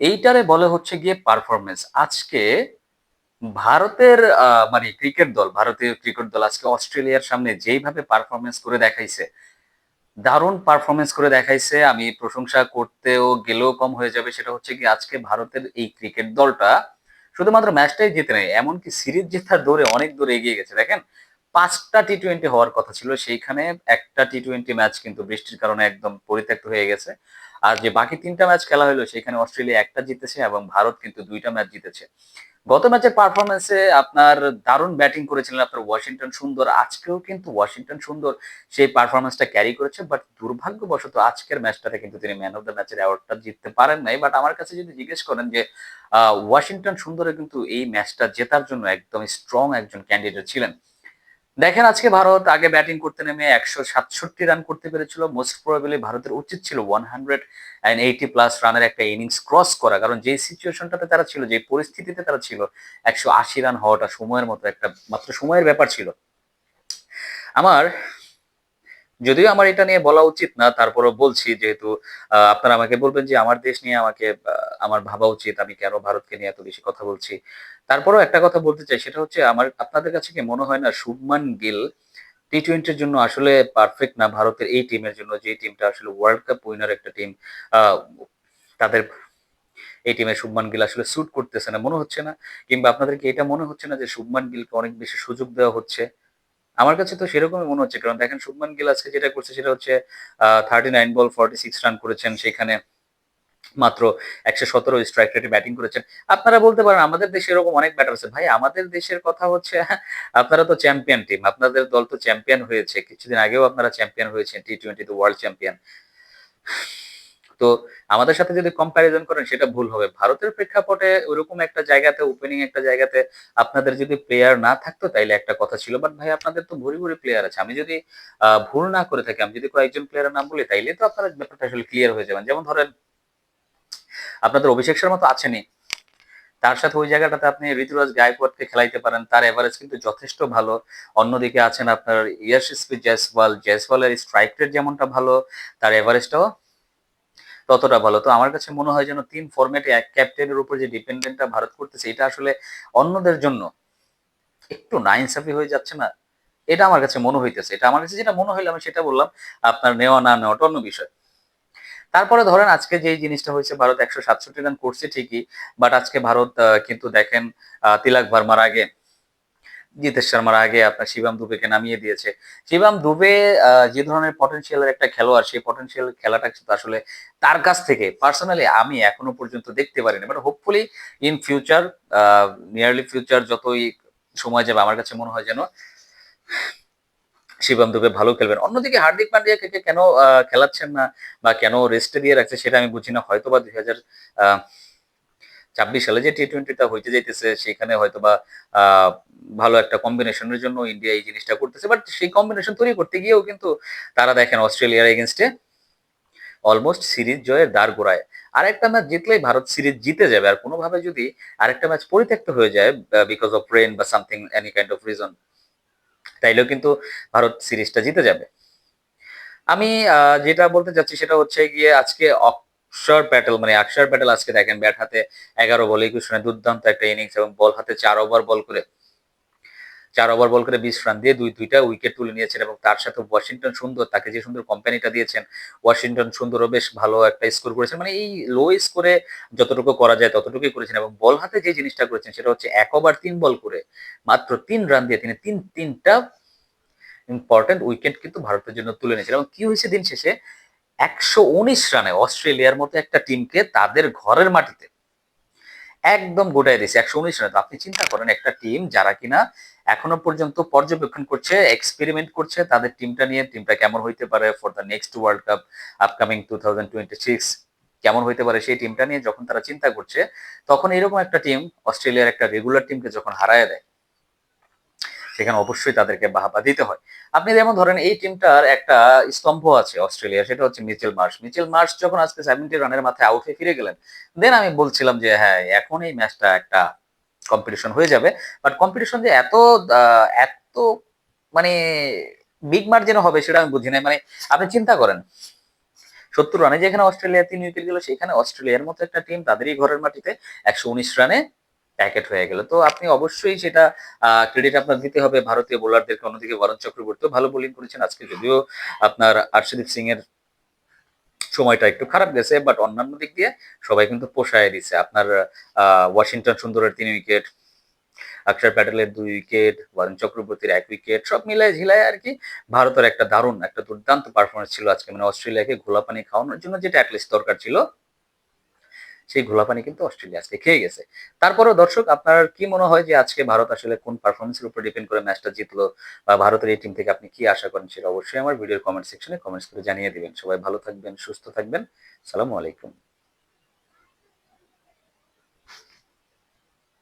এইটারে বলে হচ্ছে গিয়ে পারফরমেন্স আজকে ভারতের মানে ক্রিকেট দল, ভারতীয় ক্রিকেট দল আজকে অস্ট্রেলিয়ার সামনে যেইভাবে পারফরমেন্স করে দেখাইছে, দারুণ পারফরমেন্স করে দেখাইছে। আমি প্রশংসা করতেও গেলেও কম হয়ে যাবে, সেটা হচ্ছে কি আজকে ভারতের এই ক্রিকেট দলটা শুধুমাত্র ম্যাচটাই জিতে নেয়, এমনকি সিরিজ জেতার দৌড়ে অনেক দূরে এগিয়ে গেছে। দেখেন, পাঁচটা টি টোয়েন্টি হওয়ার কথা ছিল, সেইখানে একটা টি টোয়েন্টি ম্যাচ কিন্তু বৃষ্টির কারণে একদম পরিত্যক্ত হয়ে গেছে। আর যে বাকি তিনটা ম্যাচ খেলা হলো সেখানে অস্ট্রেলিয়া একটা জিতেছে এবং ভারত কিন্তু দুইটা ম্যাচ জিতেছে। গত ম্যাচের পারফরমেন্সে আপনার দারুণ ব্যাটিং করেছিলেন আপনার ওয়াশিংটন সুন্দর। আজকেও কিন্তু ওয়াশিংটন সুন্দর সেই পারফরমেন্সটা ক্যারি করেছে বাট দুর্ভাগ্যবশত আজকের ম্যাচটাতে কিন্তু তিনি ম্যান অফ দ্য ম্যাচের অ্যাওয়ার্ডটা জিততে পারেন নাই। বাট আমার কাছে যদি জিজ্ঞেস করেন যে ওয়াশিংটন সুন্দরে কিন্তু এই ম্যাচটা জেতার জন্য একদম স্ট্রং একজন ক্যান্ডিডেট ছিলেন। দেখেন আজকে ভারত আগে ব্যাটিং করতে নেমে একশো সাতষট্টি রান করতে পেরেছিল। মোস্ট প্রবাবলি ভারতের উচিত ছিল one hundred and eighty plus রানের একটা ইনিংস ক্রস করা। কারণ যে সিচুয়েশনটাতে তারা ছিল, যে পরিস্থিতিতে তারা ছিল, একশো আশি রান হওয়াটা সময়ের মতো একটা, মাত্র সময়ের ব্যাপার ছিল। আমার যদিও আমার এটা নিয়ে বলা উচিত না, তারপরও বলছি যেহেতু আপনারা আমাকে বলবেন যে আমার দেশ নিয়ে আমাকে আমার ভাবা উচিত, আমি কেন ভারতকে নিয়ে এত বেশি কথা বলছি। তারপরও একটা কথা বলতে চাই, সেটা হচ্ছে আমার, আপনাদের কাছে কি মনে হয় না শুভমান গিল টি টোয়েন্টির জন্য আসলে পারফেক্ট না? ভারতের এই টিমের জন্য যে টিমটা আসলে ওয়ার্ল্ড কাপ উইনার একটা টিম তাদের, এই টিমের শুভমান গিল আসলে স্যুট করতেছে না, মনে হচ্ছে না? কিংবা আপনাদেরকে এটা মনে হচ্ছে না যে শুভমান গিলকে অনেক বেশি সুযোগ দেওয়া হচ্ছে? আমার কাছে তো সেরকমই মনে হচ্ছে, কারণ দেখেন শুভমান গিল আজকে যেটা করছে সেটা হচ্ছে thirty nine ball forty six run করেছেন, সেখানে মাত্র একশো সতেরো স্ট্রাইক রেটে ব্যাটিং করেছেন। আপনারা বলতে পারেন, আমাদের দেশে এরকম অনেক ব্যাটার আছে। ভাই, আমাদের দেশের কথা হচ্ছে, আপনারা তো চ্যাম্পিয়ন টিম আপনাদের দল তো চ্যাম্পিয়ন হয়েছে। কিছুদিন আগেও আপনারা চ্যাম্পিয়ন হয়েছেন টি টোয়েন্টিতে ওয়ার্ল্ড চ্যাম্পিয়ন তো আমাদের সাথে যদি কম্প্যারিজন করেন, সেটা ভুল হবে। ভারতের প্রেক্ষাপটে ওইরকম একটা জায়গাতে ওপেনিং একটা জায়গাতে আপনাদের যদি প্লেয়ার না থাকতো, তাইলে একটা কথা ছিল। বাট ভাই, আপনাদের তো ভরি ভরি প্লেয়ার আছে। আমি যদি ভুল না করে থাকি, আমি যদি কয়েকজন প্লেয়ারের নাম বলি, তাইলে তো আপনারা ব্যাপারটা আসলে ক্লিয়ার হয়ে যাবেন। যেমন ধরেন, আপনাদের অভিষেক শর্মা তো আছেনই। তার সাথে ওই জায়গাটাতে আপনি ঋতুরাজ গায়কোয়াড়কে খেলাইতে পারেন। তার এভারেজ কিন্তু যথেষ্ট ভালো। অন্যদিকে আছেন আপনার ইয়াশস্পি জয়সওয়াল। জয়সওয়ালের স্ট্রাইক রেট যেমনটা ভালো, তার এভারেজটাও ততটা ভালো। তো আমার কাছে মনে হয় যেন তিন ফরম্যাটে এক ক্যাপ্টেনের উপর যে ডিপেন্ডেন্টটা ভারত করতেছে, এটা আসলে অন্যদের জন্য একটু না ইনসাফি হয়ে যাচ্ছে না? এটা আমার কাছে মনে হইতেছে। এটা আমার কাছে যেটা মনে হইল, আমি সেটা বললাম, আপনার নেওয়া না নেওয়াটা অন্য বিষয়। তারপরে ধরেন আজকে যে জিনিসটা হয়েছে, ভারত একশো সাতষট্টি রান করছে ঠিকই বাট আজকে ভারত কিন্তু দেখেন তিলক ভার্মার আগে জিতেশ শর্মার আগে আপনার শিবাম দুবেকে নামিয়ে দিয়েছে। শিবাম দুবে যে ধরনের পটেনশিয়ালের একটা খেলোয়াড়, সেই পটেনশিয়াল খেলাটা কিন্তু আসলে তার কাছ থেকে পার্সোনালি আমি এখনও পর্যন্ত দেখতে পারিনি। But hopefully in future nearly future যতই সময় যাবে, আমার কাছে মনে হয় যেন শিবম দুবে ভালো খেলবেন। অন্যদিকে হার্দিক পান্ডিয়াকে কেন খেলাচ্ছেন না বা কেন রেস্টে দিয়ে রাখছে সেটা আমি বুঝি না। হয়তো বা দুই হাজার ছাব্বিশ সালে যে টি টোয়েন্টিটা হইতে যাইতেছে, সেখানে হয়তো বা ভালো একটা কম্বিনেশনের জন্য ইন্ডিয়া এই জিনিসটা করতেছে। বাট সেই কম্বিনেশন তৈরি করতে গিয়েও কিন্তু তারা দেখেন অস্ট্রেলিয়ার এগেনস্টে অলমোস্ট সিরিজ জয়ের দ্বার গোড়ায়। আরেকটা ম্যাচ জিতলেই ভারত সিরিজ জিতে যাবে। আর কোনোভাবে যদি আরেকটা ম্যাচ পরিত্যক্ত হয়ে যায় বিকজ অফ রেন বা something any kind of reason তাইলেও কিন্তু ভারত সিরিজটা জিতে যাবে। আমি যেটা বলতে চাচ্ছি সেটা হচ্ছে গিয়ে আজকে অক্ষর প্যাটেল মানে অক্ষর প্যাটেল আজকে দেখেন ব্যাট হাতে এগারো বলে, একুশ রানে দুর্দান্ত একটা ইনিংস এবং বল হাতে চার ওভার বল করে, চার ওভার বল করে বিশ রান দিয়ে দুই, দুইটা উইকেট তুলে নিয়েছেন এবং তার সাথে ওয়াশিংটন সুন্দর, তাকে যে সুন্দর কোম্পানিটা দিয়েছেন, ওয়াশিংটন সুন্দরও বেশ ভালো একটা স্কোর করেছেন। মানে এই লো স্কোরে যতটুকু করা যায় ততটুকুই করেছেন এবং বল হাতে যে জিনিসটা করেছেন সেটা হচ্ছে এক ওভার তিন বল করে, মাত্র তিন রান দিয়ে তিনি তিন, তিনটা ইম্পর্টেন্ট উইকেট কিন্তু ভারতের জন্য তুলে নিয়েছেন। এবং কি হয়েছে দিন শেষে? একশো উনিশ রানে অস্ট্রেলিয়ার মতো একটা টিমকে তাদের ঘরের মাটিতে একদম গোটায় দিয়েছে, একশো উনিশ রানে। তো আপনি চিন্তা করেন, একটা টিম যারা কিনা এখনও পর্যন্ত পর্যবেক্ষণ করছে এক্সপেরিমেন্ট করছে, তাদের টিমটা নিয়ে, টিমটা কেমন হইতে পারে for the next world cup upcoming two thousand twenty six কেমন হইতে পারে সেই টিমটা নিয়ে যখন তারা চিন্তা করছে, তখন এরকম একটা টিম, অস্ট্রেলিয়ার একটা রেগুলার টিমকে যখন হারায় দেয় সেখানে অবশ্যই তাদেরকে বাহাবা দিতে হয়। আপনি যেমন ধরেন, এই টিমটার একটা স্তম্ভ আছে অস্ট্রেলিয়া, সেটা হচ্ছে মিচেল মার্শ। মিচেল মার্শ যখন আজকে সেভেন্টি রানের মাথায় আউট হয়ে ফিরে গেলেন দেন আমি বলছিলাম যে হ্যাঁ এখন এই ম্যাচটা একটা কম্পিটিশন হয়ে যাবে। বাট কম্পিটিশন যে এত এত মানে বিগ মার্জিনে হবে সেটা আমি বুঝি না মানে আপনি চিন্তা করেন, সত্তর রানে যেখানে অস্ট্রেলিয়া তিন উইকেট গেল, সেখানে অস্ট্রেলিয়ার মতো একটা টিম তাদেরই ঘরের মাটিতে একশো উনিশ রানে প্যাকেট হয়ে গেল। তো আপনি অবশ্যই সেটা ক্রেডিট আপনার দিতে হবে। ভারতীয় বোলারদেরকে অন্যদিকে বরণ চক্রবর্তীও ভালো বোলিং করেছেন। আজকে যদিও আপনার আর্শদীপ সিং এর সময়টা একটু খারাপ গেছে বাট অন্যান্য দিক দিয়ে সবাই কিন্তু পোষায় দিছে। আপনার ওয়াশিংটন সুন্দরের তিন উইকেট অক্ষর প্যাটেলের দুই উইকেট বরুণ চক্রবর্তীর এক উইকেট সব মিলায় ঝিলায় আর কি ভারতের একটা দারুণ, একটা দুর্দান্ত পারফরমেন্স ছিল আজকে। মানে অস্ট্রেলিয়াকে ঘোলা পানি খাওয়ানোর জন্য যেটা অ্যাটলিস্ট দরকার ছিল সেই ঘোলা পানি কিন্তু অস্ট্রেলিয়া আজকে খেয়ে গেছে। তারপরেও দর্শক, আপনার কি মনে হয় যে আজকে ভারত আসলে কোন পারফরমেন্সের উপর ডিপেন্ড করে ম্যাচটা জিতলো বা ভারতের এই টিম থেকে আপনি কি আশা করেন সেটা অবশ্যই আমার ভিডিওর কমেন্ট সেকশনে কমেন্টস করে জানিয়ে দিবেন। সবাই ভালো থাকবেন, সুস্থ থাকবেন। সালামু আলাইকুম।